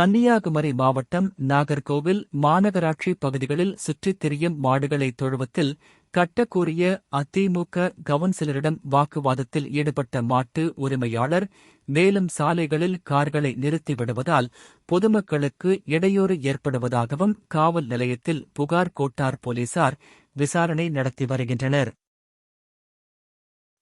கன்னியாகுமரி மாவட்டம் நாகர்கோவில் மாநகராட்சி பகுதிகளில் சுற்றித் திரியும் மாடுகளை தொழுவத்தில் கட்டக்கூறிய அதிமுக கவுன்சிலரிடம் வாக்குவாதத்தில் ஈடுபட்ட மாட்டு உரிமையாளர் மேலும் சாலைகளில் கார்களை நிறுத்திவிடுவதால் பொதுமக்களுக்கு இடையூறு ஏற்படுவதாகவும் காவல் நிலையத்தில் புகார் கோட்டார் போலீசார் விசாரணை நடத்தி வருகின்றனர்.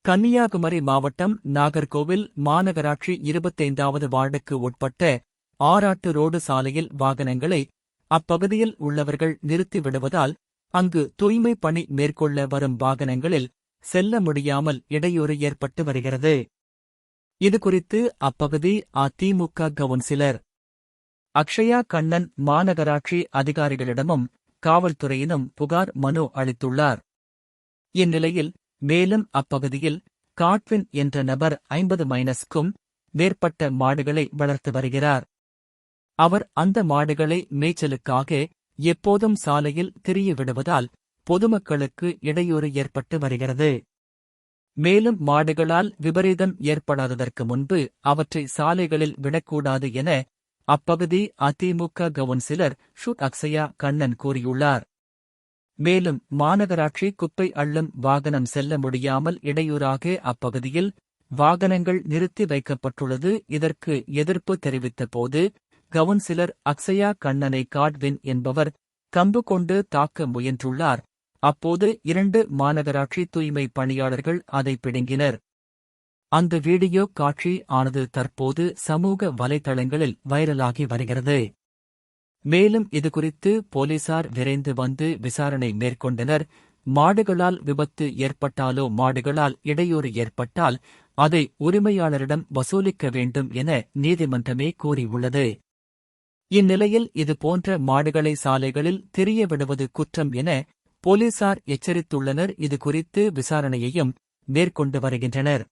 கன்னியாகுமரி மாவட்டம் நாகர்கோவில் மாநகராட்சி இருபத்தைந்தாவது வார்டுக்கு உட்பட்ட ஆராட்டு ரோடு சாலையில் வாகனங்களை அப்பகுதியில் உள்ளவர்கள் நிறுத்திவிடுவதால் அங்கு தூய்மை பணி மேற்கொள்ள வரும் வாகனங்களில் செல்ல முடியாமல் இடையூறு ஏற்பட்டு வருகிறது. இதுகுறித்து அப்பகுதி அதிமுக கவுன்சிலர் அக்ஷயா கண்ணன் மாநகராட்சி அதிகாரிகளிடமும் காவல்துறையினும் புகார் மனு அளித்துள்ளார். இந்நிலையில் மேலும் அப்பகுதியில் காட்வின் என்ற நபர் ஐம்பது மைனஸ்க்கும் மேற்பட்ட மாடுகளை வளர்த்து வருகிறார். அவர் அந்த மாடுகளை மேய்ச்சலுக்காக எப்போதும் சாலையில் திரிய விடுவதால் பொதுமக்களுக்கு இடையூறு ஏற்பட்டு வருகிறது. மேலும் மாடுகளால் விபரீதம் ஏற்படாததற்கு முன்பு அவற்றை சாலைகளில் விடக்கூடாது என அப்பகுதி அதிமுக கவுன்சிலர் ஷுட் அக்ஸயா கண்ணன் கூறியுள்ளார். மேலும் மாநகராட்சி குப்பை அள்ளும் வாகனம் செல்ல முடியாமல் இடையூறாக அப்பகுதியில் வாகனங்கள் நிறுத்தி வைக்கப்பட்டுள்ளது. இதற்கு எதிர்ப்பு தெரிவித்த போது கவுன்சிலர் அக்ஸயா கண்ணனை காட்வின் என்பவர் கம்பு கொண்டு தாக்க முயன்றுள்ளார். அப்போது இரண்டு மாநகராட்சி தூய்மை பணியாளர்கள் அதை பிடுங்கினர். அந்த வீடியோ காட்சி ஆனது தற்போது சமூக வலைதளங்களில் வைரலாகி வருகிறது. மேலும் இதுகுறித்து போலீசார் விரைந்து வந்து விசாரணை மேற்கொண்டனர். மாடுகளால் விபத்து ஏற்பட்டாலோ மாடுகளால் இடையூறு ஏற்பட்டால் அதை உரிமையாளரிடம் வசூலிக்க வேண்டும் என நீதிமன்றமே கூறியுள்ளது. இந்நிலையில் இதுபோன்ற மாடுகளை சாலைகளில் திரிய விடுவது குற்றம் என போலீசார் எச்சரித்துள்ளனர். இதுகுறித்து விசாரணையையும் மேற்கொண்டு வருகின்றனர்.